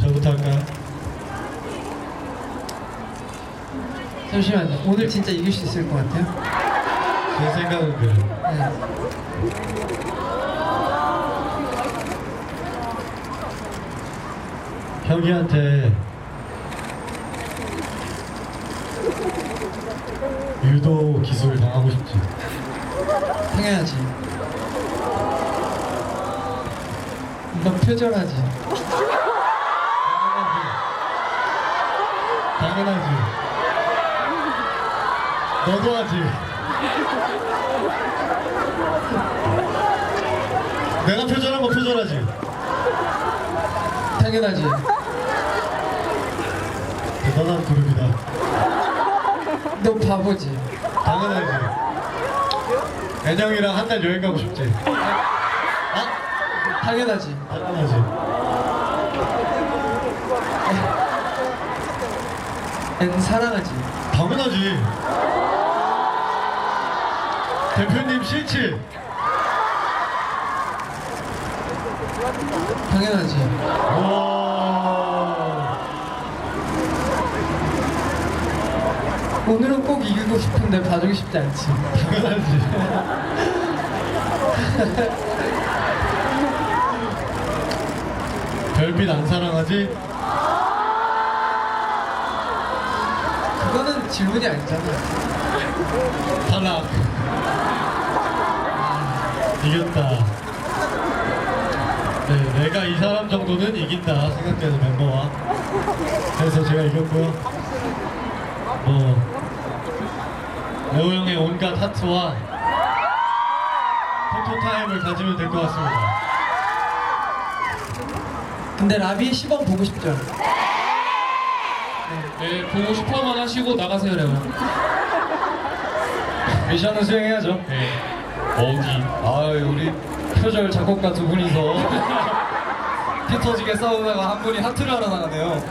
저부터 할까요? 잠시만요. 오늘 진짜 이길 수 있을 것 같아요. 제 생각은 그래요. 네. 형이한테 유도 기술 당하고 싶지. 당연하지. 넌 표절하지. 당연하지. 너도 하지. 내가 표절한 거 표절하지. 당연하지. 대단한 그룹이다. 너 바보지. 당연하지. 애정이랑 한 달 여행 가고 싶지. 당연하지. 당연하지. 앤 사랑하지. 당연하지. 대표님 싫지? 당연하지. 와. 오늘은 꼭 이기고 싶은데 봐주고 싶지 않지. 당연하지. 별빛 안 사랑하지? 그거는 질문이 아니잖아. 탈락. 이겼다. 네, 내가 이 사람 정도는 이긴다 생각되는 멤버와 그래서 제가 이겼고요. 뭐 레오 형의 온갖 하트와 포토 타임을 가지면 될 것 같습니다. 근데 라비의 시범 보고 싶죠? 네, 보고 싶어만 하시고 나가세요, 레오. 미션을 수행해야죠. 네. 어디? 아 우리 표절 작곡가 두 분이서 피 터지게 싸우다가 한 분이 하트를 하러 나가네요.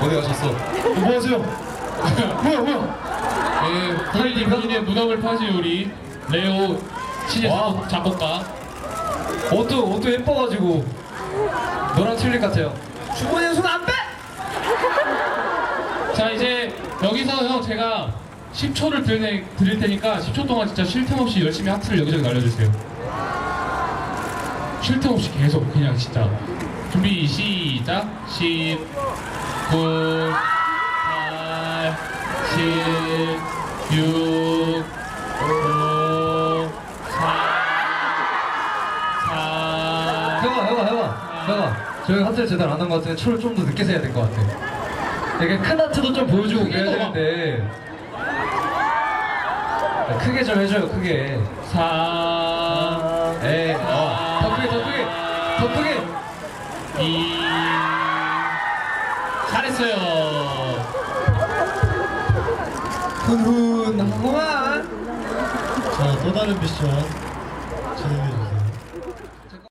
어디 가셨어? 뭐 하세요? 뭐야 뭐야? 네, 본인이 본인의 무덤을 파지 우리 레오 와. 작곡, 작곡가. 옷도 옷도 예뻐가지고 너랑 틀릴 것 같아요. 주머니에 손안 빼! 자, 이제 여기서 형 제가 10초를 드릴, 드릴 테니까 10초 동안 진짜 쉴 틈 없이 열심히 하트를 여기저기 날려주세요. 쉴 틈 없이 계속 그냥 진짜. 준비 시작. 10, 9, 8, 7, 6, 5, 4, 4. 형아 형아 형아 형아 저희 하트를 제대로 안 한 것 같은데 초를 좀 더 늦게 세야 될 것 같아. 되게 큰 하트도 좀 보여주고 그래야 되는데 야, 크게 좀 해줘요 크게. 4, 에이 어. 더 크게 더 크게 더 크게. 2 잘했어요. 훈훈하구만. 자또 다른 미션 진행해 주세요.